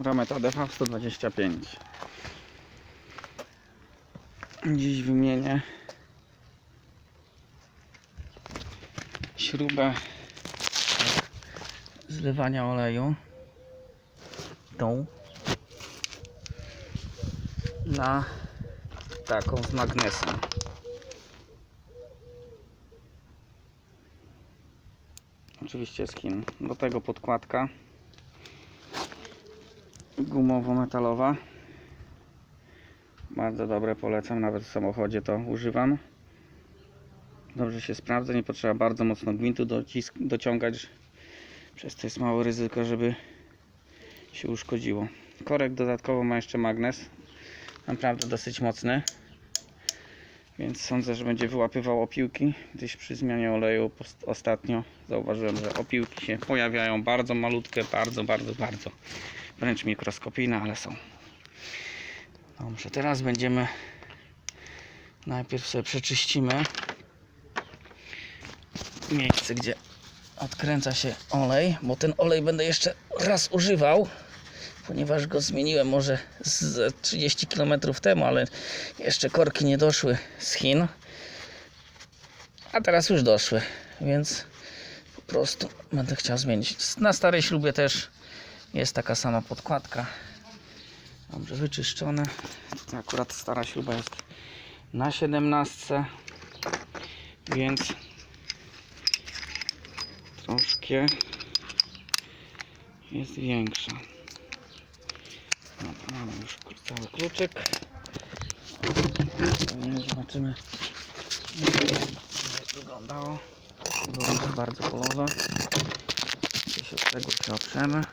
Rameta DV 125. Dziś wymienię śrubę zlewania oleju tą na taką z magnesem. Oczywiście z. Do tego podkładka gumowo-metalowa. Bardzo dobre, polecam. Nawet w samochodzie to używam. Dobrze się sprawdza. Nie potrzeba bardzo mocno gwintu dociągać. Przez to jest małe ryzyko, żeby się uszkodziło. Korek dodatkowo ma jeszcze magnes. Naprawdę dosyć mocny. Więc sądzę, że będzie wyłapywał opiłki. Gdyś przy zmianie oleju ostatnio zauważyłem, że opiłki się pojawiają bardzo malutkie, bardzo, bardzo, bardzo. Wręcz mikroskopijne, ale są. Dobrze, teraz będziemy najpierw sobie przeczyścimy miejsce, gdzie odkręca się olej, bo ten olej będę jeszcze raz używał, ponieważ go zmieniłem może z 30 km temu, ale jeszcze korki nie doszły z Chin. A teraz już doszły, więc po prostu będę chciał zmienić. Na starej śrubie też jest taka sama podkładka. Dobrze wyczyszczone. Tutaj akurat stara śruba jest na 17, więc troszkę jest większa. Dobra, mamy już cały kluczyk. Zobaczymy jak wyglądało. Było bardzo polowe. Gdzieś od tego się oprzemy.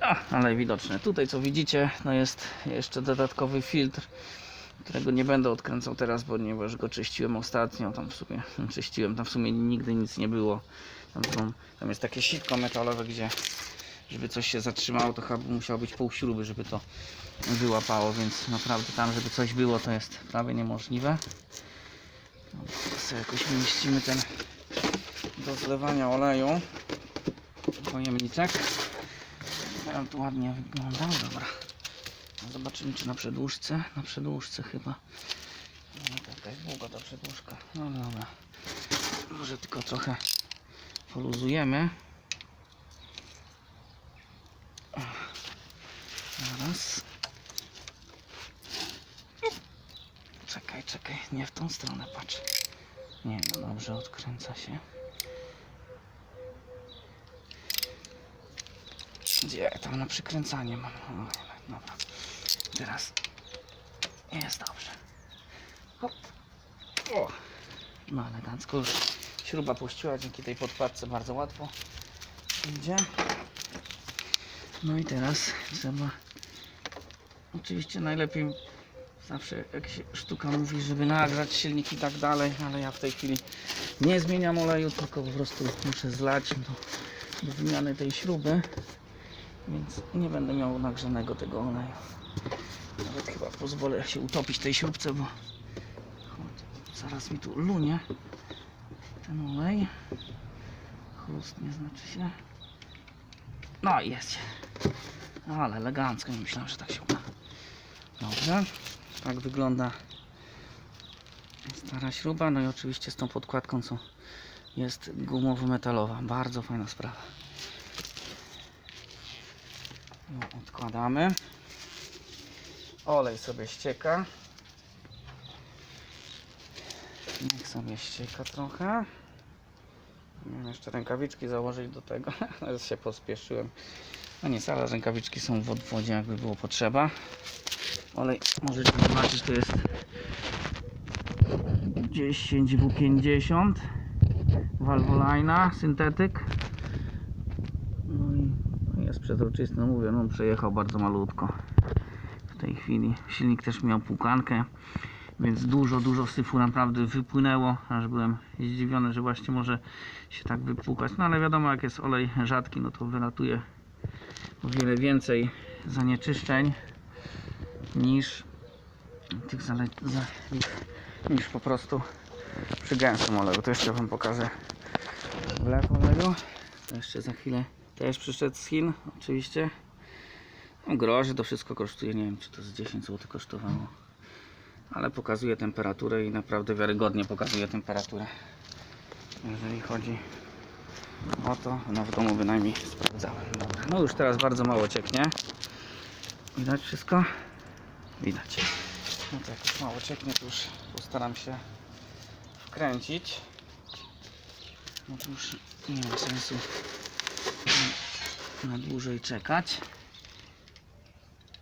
A, ale widoczne. Tutaj co widzicie, no jest jeszcze dodatkowy filtr, którego nie będę odkręcał teraz, ponieważ go czyściłem ostatnio. Tam w sumie czyściłem, tam w sumie nigdy nic nie było. Tam, są, tam jest takie sitko metalowe, gdzie żeby coś się zatrzymało, to chyba musiało być pół śruby, żeby to wyłapało, więc naprawdę tam, żeby coś było, to jest prawie niemożliwe. No, sobie jakoś umieścimy ten do zlewania oleju pojemniczek. Tam tu ładnie wygląda, dobra. Zobaczymy czy na przedłużce. Na przedłużce chyba. No to jakaś długa ta przedłużka. No dobra. Może tylko trochę poluzujemy. Zaraz. Czekaj, czekaj, nie w tą stronę patrz. Nie, no dobrze, odkręca się. Gdzie tam na przykręcanie mam? Dobra. Teraz jest dobrze. Hop. O. No elegancko już śruba puściła, dzięki tej podkładce bardzo łatwo idzie. No i teraz trzeba oczywiście najlepiej zawsze jak się sztuka mówi, żeby nagrzać silnik i tak dalej, ale ja w tej chwili nie zmieniam oleju, tylko po prostu muszę zlać do, do wymiany tej śruby więc nie będę miał nagrzanego tego oleju. Nawet chyba pozwolę się utopić tej śrubce, bo zaraz mi tu lunie ten olej. Chrustnie znaczy się. No jest. Ale elegancko, nie myślałem, że tak się uda. Dobrze, tak wygląda stara śruba. No i oczywiście z tą podkładką, co jest gumowo-metalowa. Bardzo fajna sprawa. Odkładamy. Olej sobie ścieka. Niech sobie ścieka trochę. Miałem jeszcze rękawiczki założyć do tego, ale się pospieszyłem. No nic, ale rękawiczki są w odwodzie, jakby było potrzeba. Olej, możecie zobaczyć, to jest 10W50 Valvoline syntetyk. Przezroczysty, no mówię, no przejechał bardzo malutko w tej chwili. Silnik też miał płukankę, więc dużo, dużo syfu naprawdę wypłynęło, aż byłem zdziwiony, że właśnie może się tak wypłukać. No ale wiadomo, jak jest olej rzadki, no to wylatuje o wiele więcej zanieczyszczeń niż tych zale... za... niż po prostu przy gęstym oleju. To jeszcze Wam pokażę wlew oleju. To jeszcze za chwilę Też przyszedł z Chin, oczywiście. No, groszy to wszystko kosztuje, nie wiem czy to z 10 zł kosztowało. Ale pokazuje temperaturę i naprawdę wiarygodnie pokazuje temperaturę. Jeżeli chodzi o to, no w domu bynajmniej sprawdzałem. Dobra. No już teraz bardzo mało cieknie. Widać wszystko? Widać. No to jak mało cieknie, to już postaram się wkręcić. No to już nie ma sensu na, dłużej czekać.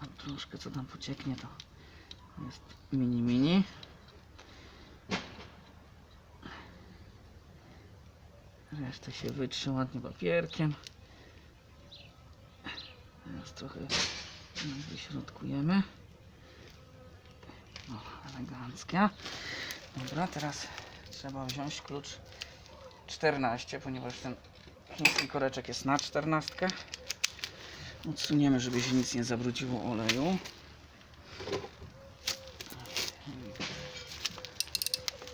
A troszkę co tam pocieknie to jest mini mini. Resztę się wytrze ładnie papierkiem. Teraz trochę wyśrodkujemy. O, eleganckie. Dobra, teraz trzeba wziąć klucz 14, ponieważ ten koreczek jest na 14. Odsuniemy, żeby się nic nie zabrudziło oleju.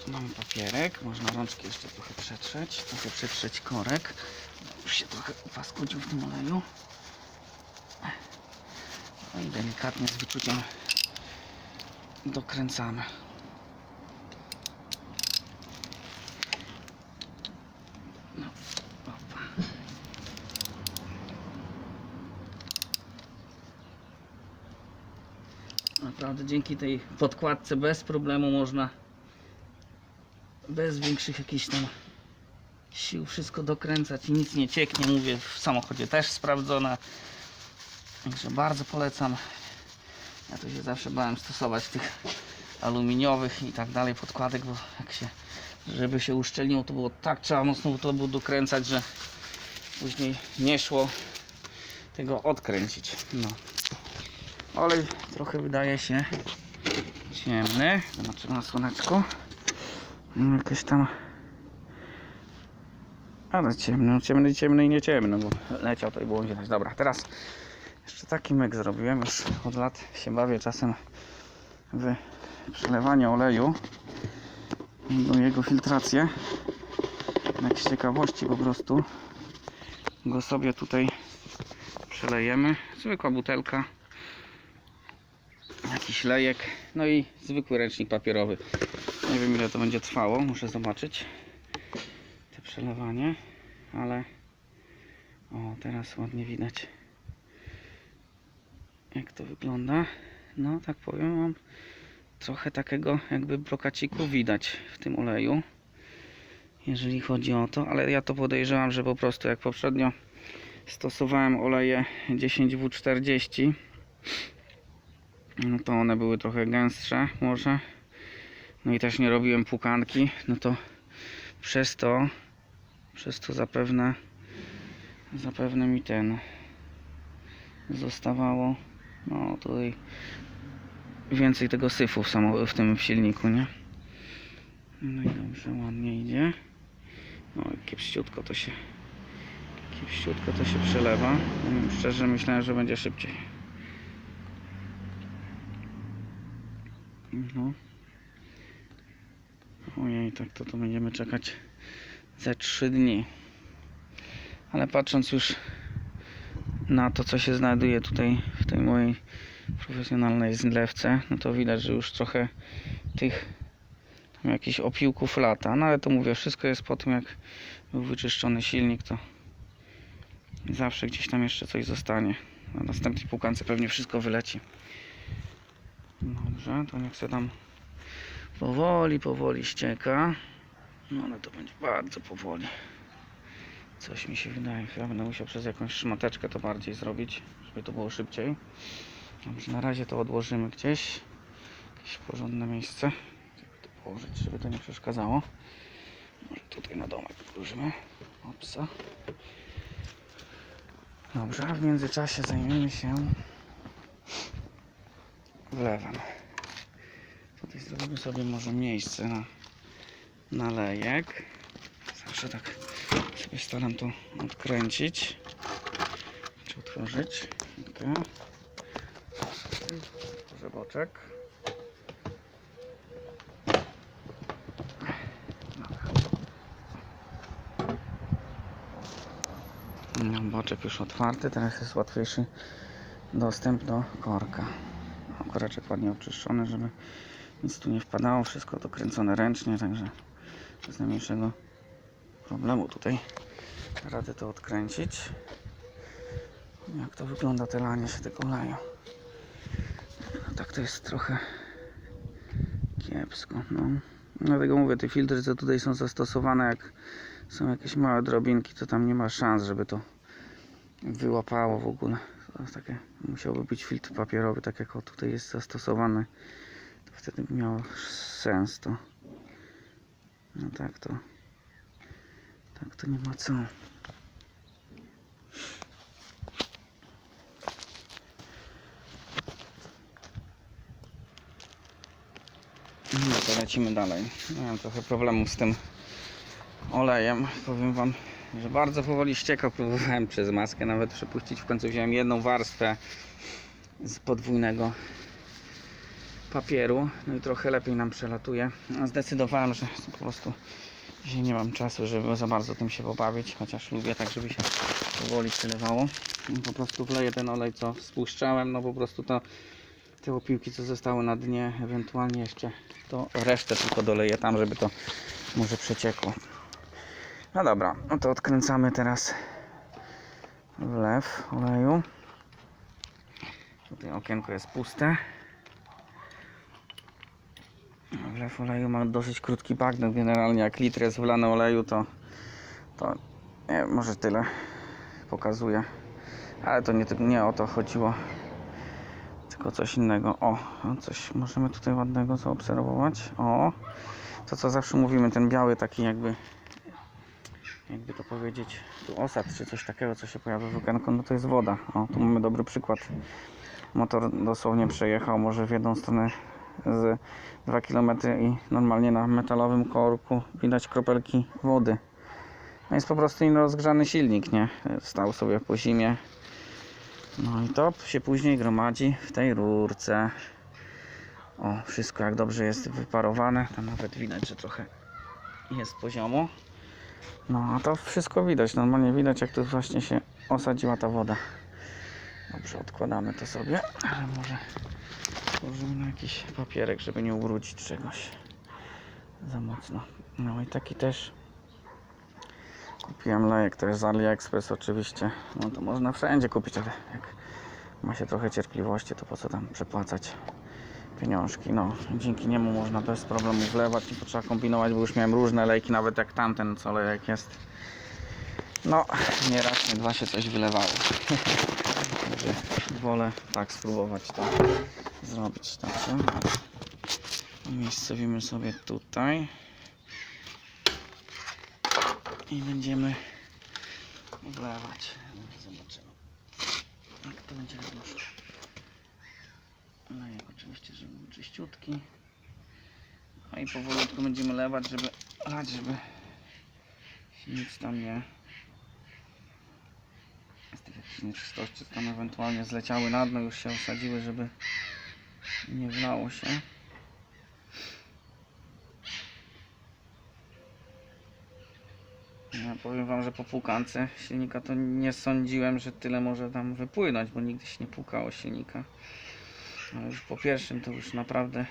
Tu mamy papierek, można rączki jeszcze trochę przetrzeć, trochę przetrzeć korek. Już się trochę upaskudził w tym oleju. No i delikatnie z wyczuciem dokręcamy. Dzięki tej podkładce bez problemu można bez większych jakichś tam sił wszystko dokręcać i nic nie cieknie. Mówię, w samochodzie też sprawdzone. Także bardzo polecam. Ja to się zawsze bałem stosować tych aluminiowych i tak dalej podkładek, bo jak się, żeby się uszczelniło, to było tak trzeba mocno to było dokręcać, że później nie szło tego odkręcić. No. Olej trochę wydaje się ciemny. Zobaczymy na słoneczku. Jakieś tam. Ale ciemny, ciemny, ciemny i nie ciemny, bo leciał to i było widać. Dobra, teraz jeszcze taki myk zrobiłem. Już od lat się bawię czasem w przelewanie oleju do jego filtrację. Tak z ciekawości po prostu go sobie tutaj przelejemy. Zwykła butelka, jakiś lejek, no i zwykły ręcznik papierowy. Nie wiem ile to będzie trwało, muszę zobaczyć te przelewanie, ale o teraz ładnie widać jak to wygląda. No tak powiem mam trochę takiego jakby brokaciku widać w tym oleju jeżeli chodzi o to, ale ja to podejrzewam, że po prostu jak poprzednio stosowałem oleje 10W40 no to one były trochę gęstsze może. No i też nie robiłem pukanki. No to przez to przez to zapewne zapewne mi ten zostawało. No tutaj więcej tego syfu w, w tym silniku nie? No i dobrze ładnie idzie. No kiepściutko to się kiepściutko to się przelewa. Szczerze myślałem, że będzie szybciej no Ojej, tak to, to będziemy czekać ze 3 dni. Ale patrząc już na to, co się znajduje tutaj w tej mojej profesjonalnej zlewce, no to widać, że już trochę tych jakichś opiłków lata. No ale to mówię, wszystko jest po tym, jak był wyczyszczony silnik, to zawsze gdzieś tam jeszcze coś zostanie. Na następnej płukance pewnie wszystko wyleci. Dobrze, to niech się tam powoli, powoli ścieka. No ale to będzie bardzo powoli. Coś mi się wydaje. Chyba będę musiał przez jakąś szmateczkę to bardziej zrobić, żeby to było szybciej. Dobrze, na razie to odłożymy gdzieś. Jakieś porządne miejsce. Żeby to położyć, żeby to nie przeszkadzało. Może tutaj na domek odłożymy. Opsa. Dobrze, a w międzyczasie zajmiemy się wlewem. Tutaj zrobimy sobie może miejsce na, na lejek. Zawsze tak sobie staram to odkręcić. Czy otworzyć. Chwilkę. Otworzę boczek. Boczek już otwarty, teraz jest łatwiejszy dostęp do korka. Koreczek ładnie oczyszczony, żeby nic tu nie wpadało, wszystko dokręcone ręcznie, także bez najmniejszego problemu tutaj radę to odkręcić. Jak to wygląda te lanie się tego oleju. No, tak to jest trochę kiepsko. No. Dlatego mówię, te filtry co tutaj są zastosowane, jak są jakieś małe drobinki, to tam nie ma szans, żeby to wyłapało w ogóle. Takie, musiałby być filtr papierowy, tak jak o tutaj jest zastosowany. To wtedy by miało sens to. No tak to. Tak to nie ma co. No to lecimy dalej. Miałem trochę problemów z tym olejem. Powiem Wam, że bardzo powoli ściekał. Próbowałem przez maskę nawet przepuścić. W końcu wziąłem jedną warstwę z podwójnego papieru. No i trochę lepiej nam przelatuje. No, Zdecydowałem, że po prostu dzisiaj nie mam czasu, żeby za bardzo tym się pobawić. Chociaż lubię tak, żeby się powoli przelewało. I Po prostu wleję ten olej, co spuszczałem. No po prostu to te opiłki, co zostały na dnie, ewentualnie jeszcze to resztę tylko doleję tam, żeby to może przeciekło. No dobra, no to odkręcamy teraz wlew oleju. Tutaj okienko jest puste. Wlew oleju ma dosyć krótki bagnet. Generalnie jak litr jest wlany oleju, to, to nie, może tyle pokazuje. Ale to nie, nie o to chodziło tylko coś innego. O, coś możemy tutaj ładnego zaobserwować. O, to co zawsze mówimy, ten biały taki jakby, jakby to powiedzieć, tu osad czy coś takiego, co się pojawia w okienku, no to jest woda. O, tu mamy dobry przykład. Motor dosłownie przejechał może w jedną stronę z 2 km i normalnie na metalowym korku widać kropelki wody. No jest po prostu rozgrzany silnik, nie? Stał sobie po zimie, no i to się później gromadzi w tej rurce. O, wszystko jak dobrze jest wyparowane. Tam nawet widać, że trochę jest poziomo. No a to wszystko widać. Normalnie widać jak tu właśnie się osadziła ta woda. Dobrze, odkładamy to sobie. Ale może położymy na jakiś papierek, żeby nie ubrudzić czegoś za mocno. No i taki też Kupiłem lejek też z AliExpress oczywiście. No to można wszędzie kupić, ale jak ma się trochę cierpliwości, to po co tam przepłacać pieniążki. No, dzięki niemu można bez problemu wlewać, nie potrzeba kombinować, bo już miałem różne lejki, nawet jak tamten co lejek jest. No, nie raz, nie dwa się coś wylewało. Także wolę tak spróbować to zrobić. Także umiejscowimy sobie tutaj i będziemy wlewać. Zobaczymy, jak to będzie wyglądało. Lejek oczywiście, żeby był czyściutki. No i powolutku będziemy lewać, żeby lać, żeby się nic tam nie z tych jakichś nieczystości tam ewentualnie zleciały na dno, już się osadziły, żeby nie wlało się. Ja powiem wam, że po płukance silnika to nie sądziłem, że tyle może tam wypłynąć, bo nigdy się nie płukało silnika. Ale już po pierwszym to już naprawdę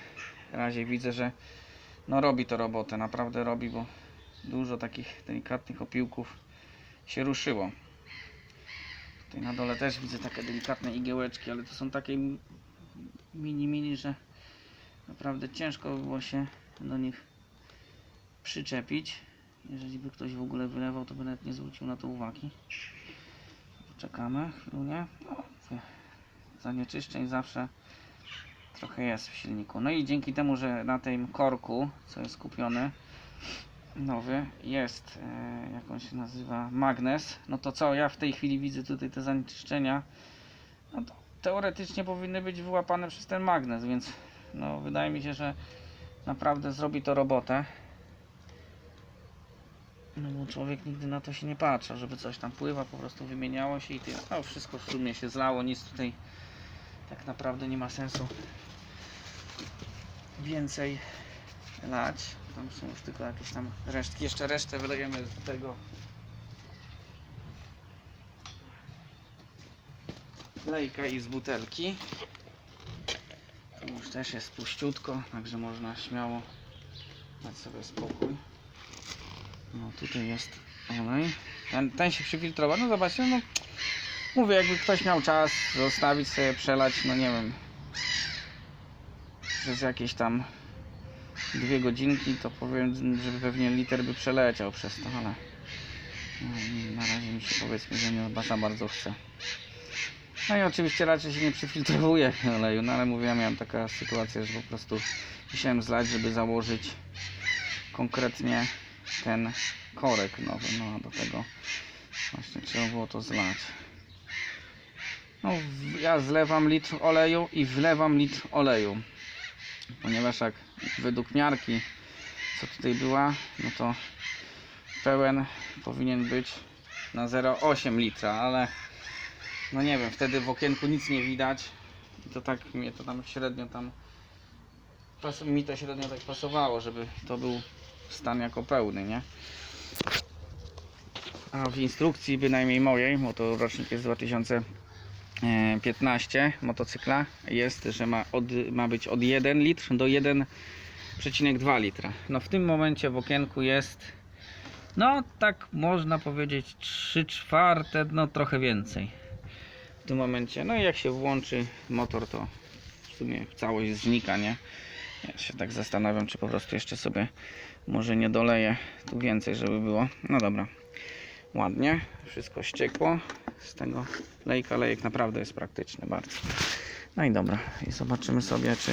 razie widzę, że no robi to robotę, naprawdę robi, bo dużo takich delikatnych opiłków się ruszyło. Tutaj na dole też widzę takie delikatne igiełeczki, ale to są takie mini mini, że naprawdę ciężko by było się do nich przyczepić. Jeżeli by ktoś w ogóle wylewał, to by nawet nie zwrócił na to uwagi. Poczekamy chwilę. No, zanieczyszczeń zawsze trochę jest w silniku. No i dzięki temu, że na tym korku, co jest kupiony, nowy, jest, e, jak on się nazywa, magnes, no to co, ja w tej chwili widzę tutaj te zanieczyszczenia, no to teoretycznie powinny być wyłapane przez ten magnes, więc no wydaje mi się, że naprawdę zrobi to robotę. No bo człowiek nigdy na to się nie patrzy, żeby coś tam pływa, po prostu wymieniało się i tyle. No wszystko w sumie się zlało, nic tutaj tak naprawdę nie ma sensu więcej lać. Tam są już tylko jakieś tam resztki. Jeszcze resztę wylejemy z tego lejka i z butelki. Tu już też jest puściutko, także można śmiało dać sobie spokój. No tutaj jest olej. Ten, ten się przyfiltrował. No zobaczcie, no mówię, jakby ktoś miał czas zostawić sobie, przelać, no nie wiem, przez jakieś tam dwie godzinki, to powiem, że pewnie liter by przeleciał przez to, ale no, na razie mi się powiedzmy, że nie za bardzo chce. No i oczywiście raczej się nie przyfiltrowuje oleju, no ale mówię, ja miałem taka sytuacja, że po prostu musiałem zlać, żeby założyć konkretnie ten korek nowy, no a do tego właśnie trzeba było to zlać. No, ja zlewam litr oleju i wlewam litr oleju, ponieważ jak według miarki, co tutaj była, no to pełen powinien być na 0,8 litra, ale no nie wiem, wtedy w okienku nic nie widać i to tak mnie to tam średnio tam mi to średnio tak pasowało, żeby to był stan jako pełny, nie? A w instrukcji bynajmniej mojej, bo to rocznik jest 2015 motocykla, jest, że ma, od, ma być od 1 litr do 1,2 litra. No w tym momencie w okienku jest no tak można powiedzieć 3 czwarte, no trochę więcej w tym momencie. No i jak się włączy motor, to w sumie całość znika, nie? Ja się tak zastanawiam, czy po prostu jeszcze sobie może nie doleję tu więcej, żeby było. No dobra, ładnie, wszystko ściekło. Z tego lejka lejek naprawdę jest praktyczny bardzo. No i dobra, i zobaczymy sobie, czy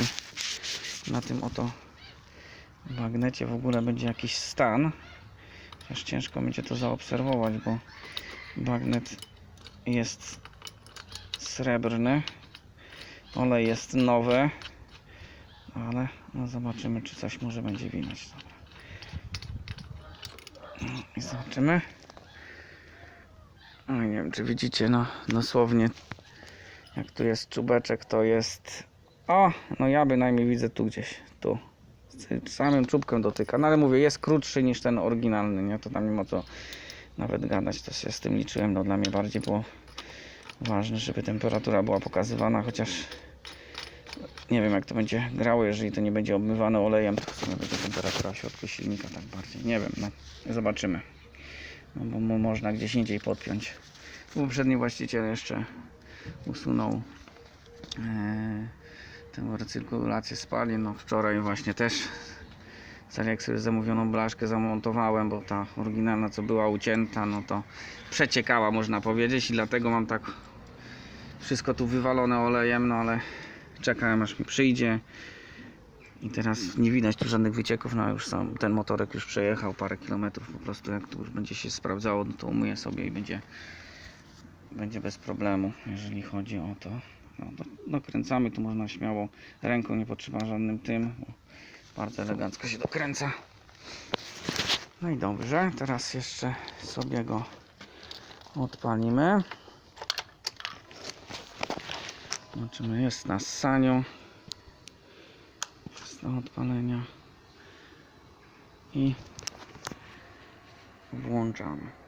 na tym oto bagnecie w ogóle będzie jakiś stan. Chociaż ciężko będzie to zaobserwować, bo bagnet jest srebrny. Olej jest nowy. Ale no zobaczymy, czy coś może będzie widać. Dobra. No I zobaczymy. Nie wiem, czy widzicie, no dosłownie jak tu jest czubeczek, to jest... O, no ja bynajmniej widzę tu gdzieś, tu. Z samym czubkiem dotyka. No ale mówię, jest krótszy niż ten oryginalny, nie? To tam ma co nawet gadać, to się z tym liczyłem. No dla mnie bardziej było ważne, żeby temperatura była pokazywana, chociaż nie wiem jak to będzie grało, jeżeli to nie będzie obmywane olejem, to sumie będzie temperatura w środku silnika tak bardziej. Nie wiem, no zobaczymy. No bo można gdzieś indziej podpiąć. Poprzedni właściciel jeszcze usunął e, tę recyrkulację spalin. No wczoraj właśnie też z AliExpress zamówioną blaszkę zamontowałem, bo ta oryginalna co była ucięta, no to przeciekała można powiedzieć i dlatego mam tak wszystko tu wywalone olejem, no ale czekałem aż mi przyjdzie i teraz nie widać tu żadnych wycieków, no już są, ten motorek już przejechał parę kilometrów po prostu jak tu już będzie się sprawdzało, no to umyję sobie i będzie będzie bez problemu, jeżeli chodzi o to. No, do, dokręcamy, tu można śmiało ręką, nie potrzeba żadnym tym, bardzo elegancko się dokręca. No i dobrze, teraz jeszcze sobie go odpalimy. Zobaczymy, jest na ssaniu. Jest do odpalenia. I włączamy.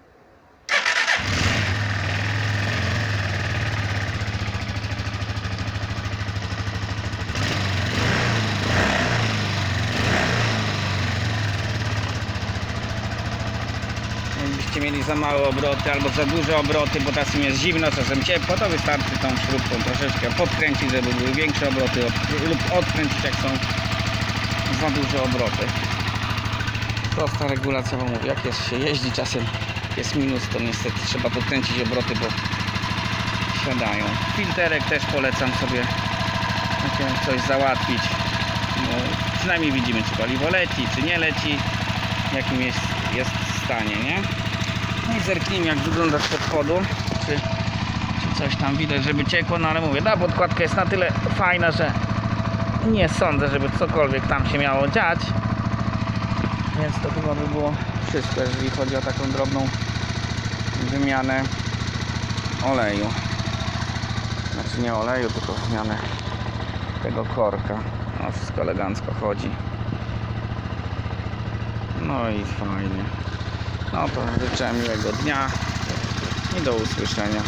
Za małe obroty albo za duże obroty, bo czasem jest zimno, czasem ciepło, to wystarczy tą śrubką troszeczkę podkręcić, żeby były większe obroty lub odkręcić jak są za duże obroty. Prosta regulacja, bo mówię, jak jest, się jeździ czasem jest minus, to niestety trzeba podkręcić obroty, bo siadają. Filterek też polecam sobie coś załatwić. No, przynajmniej widzimy, czy paliwo leci, czy nie leci, w jakim jest, jest stanie, nie? No i zerknijmy, jak wygląda z podchodu, czy, czy coś tam widać, żeby ciekło, no ale mówię, ta podkładka jest na tyle fajna, że nie sądzę, żeby cokolwiek tam się miało dziać. Więc to chyba by było wszystko, jeżeli chodzi o taką drobną wymianę oleju. Znaczy nie oleju, tylko wymianę tego korka. No wszystko elegancko chodzi. No i fajnie. No to życzę miłego dnia i do usłyszenia.